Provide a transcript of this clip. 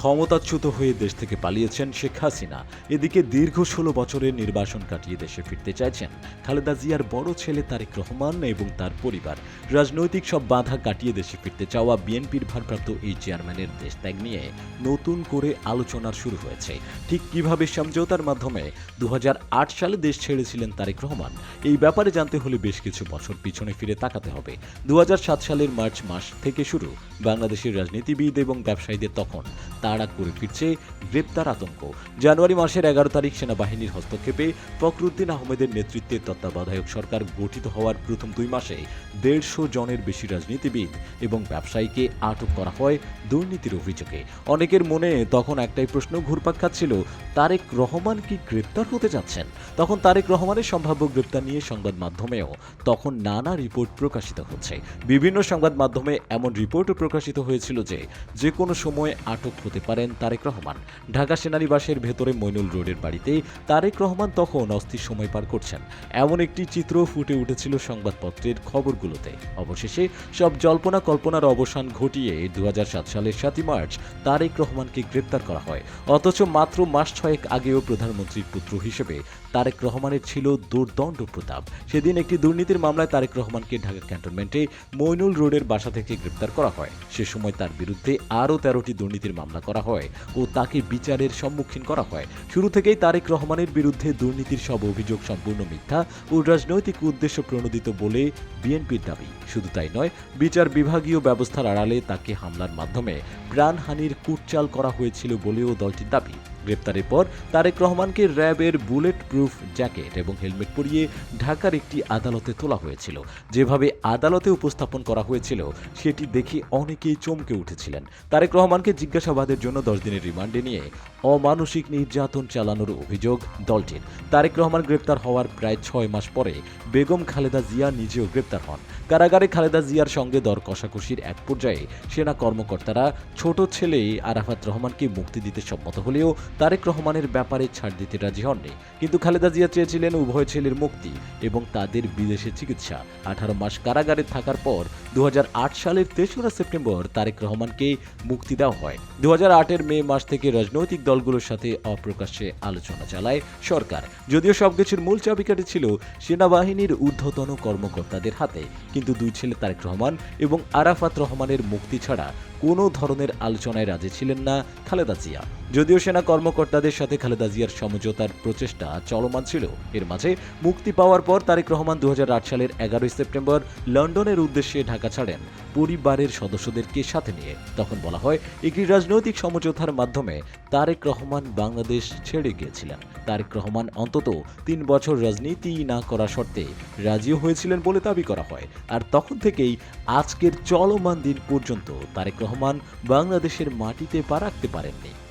ক্ষমতাচ্যুত হয়ে দেশ থেকে পালিয়েছেন শেখ হাসিনা। এদিকে দীর্ঘ ষোলো বছরের নির্বাসন কাটিয়ে দেশে ফিরতে চাইছেন খালেদা জিয়ার বড় ছেলে তারেক রহমান এবং তার পরিবার। রাজনৈতিক সব বাধা কাটিয়ে দেশে ফিরতে চাওয়া বিএনপির ভারপ্রাপ্ত এই চেয়ারম্যানের দেশ ত্যাগ নিয়ে নতুন করে আলোচনার শুরু হয়েছে। ঠিক কীভাবে সমঝোতার মাধ্যমে দু হাজার আট সালে দেশ ছেড়েছিলেন তারেক রহমান, এই ব্যাপারে জানতে হলে বেশ কিছু বছর পিছনে ফিরে তাকাতে হবে। দু হাজার সাত সালের মার্চ মাস থেকে শুরু বাংলাদেশের রাজনীতিবিদ এবং ব্যবসায়ীদের তখন তাড়া করে ফিরছে গ্রেপ্তার আতঙ্ক। জানুয়ারি মাসের এগারো তারিখ সেনাবাহিনীর হস্তক্ষেপে ফখরুদ্দিন আহমেদের নেতৃত্বে তত্ত্বাবধায়ক সরকার গঠিত হওয়ার প্রথম দুই মাসে দেড়শো জনের বেশি রাজনীতিবিদ এবং ব্যবসায়ীকে আটক করা হয় দুর্নীতির অভিযোগে। অনেকের মনে তখন একটাই প্রশ্ন ঘুরপাক খাচ্ছিল, তারেক রহমান কি গ্রেপ্তার হতে যাচ্ছেন? তখন তারেক রহমানের সম্ভাব্য গ্রেপ্তার নিয়ে সংবাদ মাধ্যমেও তখন নানা রিপোর্ট প্রকাশিত হচ্ছে। বিভিন্ন সংবাদ মাধ্যমে এমন রিপোর্টও প্রকাশিত হয়েছিল যে যে কোনো সময় আটক হতে পারেন তারেক রহমান। ঢাকা সেনানিবাসের ভেতরে মইনুল রোডের বাড়িতে তারেক রহমান তখন অস্থির সময় পার করছেন। এমন একটি চিত্র ফুটে উঠেছিল সংবাদপত্রের খবরগুলোতে। অবশেষে সব জল্পনা কল্পনার অবসান ঘটিয়ে দু সালের সাতই মার্চ তারেক রহমানকে গ্রেপ্তার করা হয়। অথচ মাত্র মাস ছয়েক আগেও প্রধানমন্ত্রীর পুত্র হিসেবে তারেক রহমানের ছিল দুর্দণ্ড প্রতাপ। সেদিন একটি দুর্নীতির মামলায় তারেক রহমানকে ঢাকা ক্যান্টনমেন্টে মইনুল রোডের বাসা থেকে গ্রেপ্তার করা হয়। সে সময় তার বিরুদ্ধে আরও তেরোটি দুর্নীতির মামলা করা হয় ও তাকে বিচারের সম্মুখীন করা হয়। শুরু থেকেই তারেক রহমানের বিরুদ্ধে দুর্নীতির সব অভিযোগ সম্পূর্ণ মিথ্যা ও রাজনৈতিক উদ্দেশ্য প্রণোদিত বলে বিএনপির দাবি। শুধু তাই নয়, বিচার বিভাগীয় ব্যবস্থার আড়ালে তাকে হামলার মাধ্যমে প্রাণহানির কুটচাল করা হয়েছিল বলেও দলটির দাবি। গ্রেপ্তারের পর তারেক রহমানকে র্যাবের বুলেট প্রুফ জ্যাকেট এবং হেলমেট পরিয়ে ঢাকার একটি আদালতে তোলা হয়েছিল। যেভাবে আদালতে উপস্থাপন করা হয়েছিল, সেটি দেখে অনেকেই চমকে উঠেছিলেন। তারেক রহমানকে জিজ্ঞাসাবাদের জন্য দশ দিনের রিমান্ডে নিয়ে অমানসিক নির্যাতন চালানোর অভিযোগ দলটির। তারেক রহমান গ্রেপ্তার হওয়ার প্রায় ছয় মাস পরে বেগম খালেদা জিয়া নিজেও গ্রেপ্তার হন। কারাগারে খালেদা জিয়ার সঙ্গে দর কষাকষির এক পর্যায়ে সেনা কর্মকর্তারা ছোট ছেলে আরাফাত রহমানকে মুক্তি দিতে সম্মত হলেও তারেক রহমানের ব্যাপারে ছাড় দিতে রাজি হননি। কিন্তু খালেদা জিয়া চেয়েছিলেন উভয় ছেলের মুক্তি এবং তাদের বিদেশে চিকিৎসা। আঠারো মাস কারাগারে থাকার পর দু হাজার আট সালের তেসরা সেপ্টেম্বর তারেক রহমানকে মুক্তি দেওয়া হয়। দু এর মে মাস থেকে রাজনৈতিক দলগুলোর সাথে অপ্রকাশ্যে আলোচনা চালায় সরকার। যদিও সবকিছুর মূল চাবিকাঠি ছিল সেনাবাহিনীর ঊর্ধ্বতন কর্মকর্তাদের হাতে। কিন্তু দুই ছেলে তারেক রহমান এবং আরাফাত রহমানের মুক্তি ছাড়া কোনো ধরনের আলোচনায় রাজি ছিলেন না খালেদা জিয়া। যদিও সেনা কর্মকর্তাদের সাথে খালেদা জিয়ার সমঝোতার প্রচেষ্টা চলমান ছিল, এর মাঝে মুক্তি পাওয়ার পর তারেক রহমান দু হাজার আট সালের এগারোই সেপ্টেম্বর লন্ডনের উদ্দেশ্যে ঢাকা ছাড়েন। পরিবারের সদস্যদেরকে সাথে নিয়ে। তখন বলা হয়, একটি রাজনৈতিক সমঝোতার মাধ্যমে তারেক রহমান বাংলাদেশ ছেড়ে গিয়েছিলেন। তারেক রহমান অন্তত তিন বছর রাজনীতি না করা শর্তে রাজিও হয়েছিলেন বলে দাবি করা হয়। আর তখন থেকেই আজকের চলমান দিন পর্যন্ত তারেক রহমান বাংলাদেশের মাটিতে পা রাখতে পারেননি।